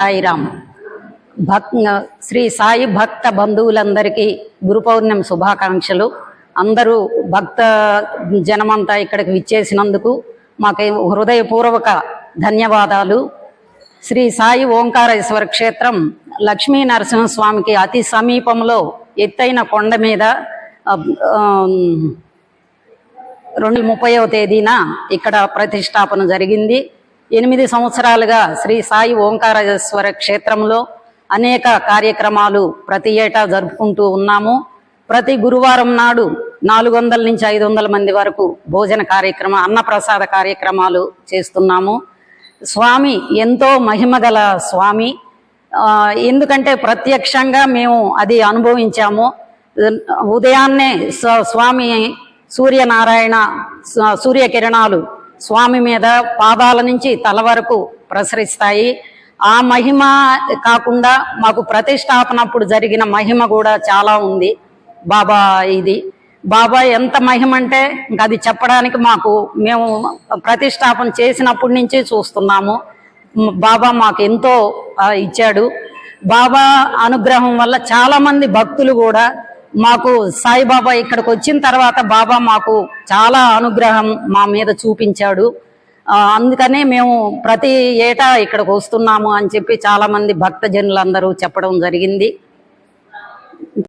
సాయిరామ్. భక్ శ్రీ సాయి భక్త బంధువులందరికీ గురు పౌర్ణమి శుభాకాంక్షలు. అందరూ భక్త జనమంతా ఇక్కడికి విచ్చేసినందుకు మాకు హృదయపూర్వక ధన్యవాదాలు. శ్రీ సాయి ఓంకారేశ్వర క్షేత్రం లక్ష్మీ నరసింహస్వామికి అతి సమీపంలో ఎత్తైన కొండ మీద రెండు ముప్పైవ తేదీన ఇక్కడ ప్రతిష్టాపన జరిగింది. ఎనిమిది సంవత్సరాలుగా శ్రీ సాయి ఓంకారేశ్వర క్షేత్రంలో అనేక కార్యక్రమాలు ప్రతి ఏటా జరుపుకుంటూ ఉన్నాము. ప్రతి గురువారం నాడు నాలుగు వందల నుంచి ఐదు వందల మంది వరకు భోజన కార్యక్రమ అన్నప్రసాద కార్యక్రమాలు చేస్తున్నాము. స్వామి ఎంతో మహిమగల స్వామి. ఎందుకంటే ప్రత్యక్షంగా మేము అది అనుభవించాము. ఉదయాన్నే స్వామి సూర్యనారాయణ స- సూర్యకిరణాలు స్వామి మీద పాదాల నుంచి తల వరకు ప్రసరిస్తాయి. ఆ మహిమ కాకుండా మాకు ప్రతిష్టాపనప్పుడు జరిగిన మహిమ కూడా చాలా ఉంది. బాబా ఇది. బాబా ఎంత మహిమ అంటే ఇంకా అది చెప్పడానికి మాకు మేము ప్రతిష్టాపన చేసినప్పటి నుంచి చూస్తున్నాము. బాబా మాకు ఎంతో ఇచ్చాడు. బాబా అనుగ్రహం వల్ల చాలామంది భక్తులు కూడా మాకు సాయిబాబా ఇక్కడికి వచ్చిన తర్వాత బాబా మాకు చాలా అనుగ్రహం మా మీద చూపించాడు. అందుకనే మేము ప్రతి ఏటా ఇక్కడికి వస్తున్నాము అని చెప్పి చాలామంది భక్తజనులందరూ చెప్పడం జరిగింది.